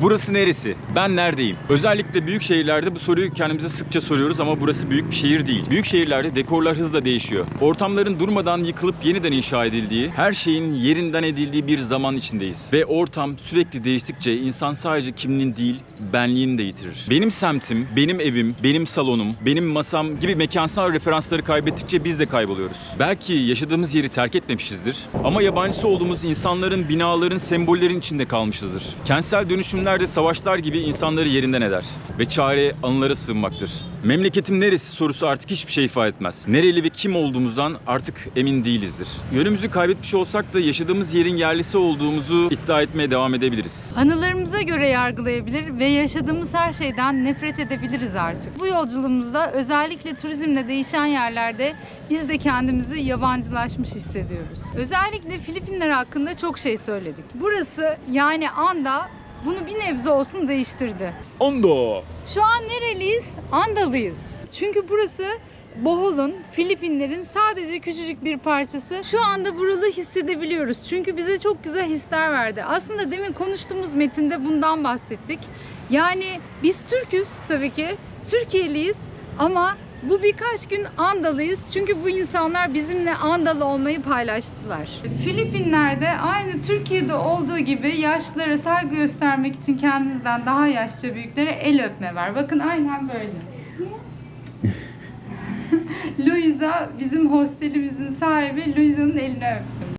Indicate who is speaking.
Speaker 1: Burası neresi? Ben neredeyim? Özellikle büyük şehirlerde bu soruyu kendimize sıkça soruyoruz ama burası büyük bir şehir değil. Büyük şehirlerde dekorlar hızla değişiyor. Ortamların durmadan yıkılıp yeniden inşa edildiği, her şeyin yerinden edildiği bir zaman içindeyiz. Ve ortam sürekli değiştikçe insan sadece kimliğini değil, benliğini de yitirir. Benim semtim, benim evim, benim salonum, benim masam gibi mekansal referansları kaybettikçe biz de kayboluyoruz. Belki yaşadığımız yeri terk etmemişizdir ama yabancısı olduğumuz insanların, binaların, sembollerin içinde kalmışızdır. Kentsel dönüşümler de savaşlar gibi insanları yerinden eder ve çare anılara sığınmaktır. Memleketim neresi sorusu artık hiçbir şey ifade etmez. Nereli ve kim olduğumuzdan artık emin değilizdir. Yönümüzü kaybetmiş olsak da yaşadığımız yerin yerlisi olduğumuzu iddia etmeye devam edebiliriz.
Speaker 2: Anılarımıza göre yargılayabilir ve yaşadığımız her şeyden nefret edebiliriz artık. Bu yolculuğumuzda özellikle turizmle değişen yerlerde biz de kendimizi yabancılaşmış hissediyoruz. Özellikle Filipinler hakkında çok şey söyledik. Burası yani Anda bunu bir nebze olsun değiştirdi.
Speaker 1: Ondo!
Speaker 2: Şu an nereliyiz? Andalıyız. Çünkü burası Bohol'un, Filipinlerin sadece küçücük bir parçası. Şu anda buralı hissedebiliyoruz. Çünkü bize çok güzel hisler verdi. Aslında demin konuştuğumuz metinde bundan bahsettik. Yani biz Türk'üz tabii ki. Türkiye'liyiz ama bu birkaç gün Andalıyız çünkü bu insanlar bizimle Andalı olmayı paylaştılar. Filipinler'de aynı Türkiye'de olduğu gibi yaşlılara saygı göstermek için kendinizden daha yaşça büyüklere el öpme var. Bakın aynen böyle. Luisa bizim hostelimizin sahibi Luisa'nın elini öptüm.